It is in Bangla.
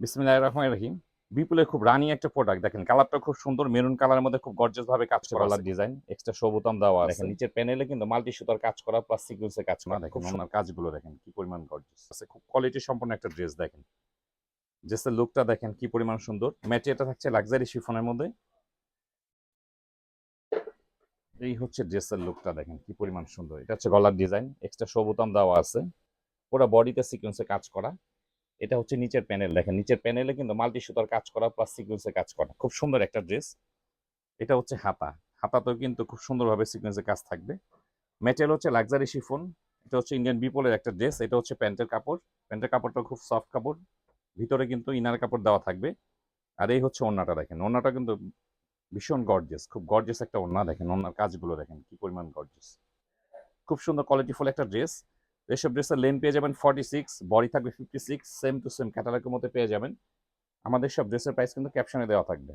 বিসমিল্লাহ রহমান রহিম। বিপুলের খুব রানি একটা প্রোডাক্ট দেখেন কালারটা খুব সুন্দর মেরুন কালারের মধ্যে খুব গর্জিয়াস ভাবে কাজ করা গলার ডিজাইন এক্সট্রা সবুতাম দেওয়া আছে। নিচের প্যানেলে কিন্তু মাল্টি সুতার কাজ করা প্লাস সিকুয়েন্সের কাজ করা। দেখেন ওনার কাজগুলো দেখেন কি পরিমাণ গর্জিয়াস আছে খুব কোয়ালিটি সম্পন্ন একটা ড্রেস দেখেন। ড্রেসের লুকটা দেখেন কি পরিমাণ সুন্দর। ম্যাটেরিয়ালটা থাকছে লাক্সারি শিফনের মধ্যে। এই হচ্ছে ড্রেসের লুকটা দেখেন কি পরিমাণ সুন্দর। এটা হচ্ছে গলার ডিজাইন এক্সট্রা সবুতাম দেওয়া আছে। পুরো বডিতে সিকুয়েন্সে কাজ করা। এটা হচ্ছে নিচের প্যানেল দেখেন। নিচের প্যানেলে কিন্তু মাল্টি সুতার কাজ করা প্লাস সিকুয়েন্সে কাজ করা। খুব সুন্দর একটা ড্রেস এটা হচ্ছে হাতা। হাতাতেও কিন্তু খুব সুন্দরভাবে সিকুয়েন্সে কাজ থাকবে। ম্যাটেরিয়াল হচ্ছে লাক্সারি শিফন এটা হচ্ছে ইন্ডিয়ান বিপলের একটা ড্রেস এটা হচ্ছে প্যান্টের কাপড়। প্যান্টের কাপড়টা খুব সফট কাপড়। ভিতরে কিন্তু ইনার কাপড় দেওয়া থাকবে। আর এই হচ্ছে ওড়নাটা দেখেন। ওড়নাটা কিন্তু ভীষণ গর্জেস খুব গর্জেস একটা ওড়না দেখেন। ওড়নার কাজগুলো দেখেন। কি পরিমাণ গর্জেস খুব সুন্দর কোয়ালিটিফুল একটা ড্রেস এসব ড্রেসের লেন পেয়ে যাবেন ফর্টি সিক্স বডি থাকবে fifty six same two same ক্যাটালগের মধ্যে পেয়ে যাবেন। আমাদের সব ড্রেসের প্রাইস কিন্তু ক্যাপশনে দেওয়া থাকবে।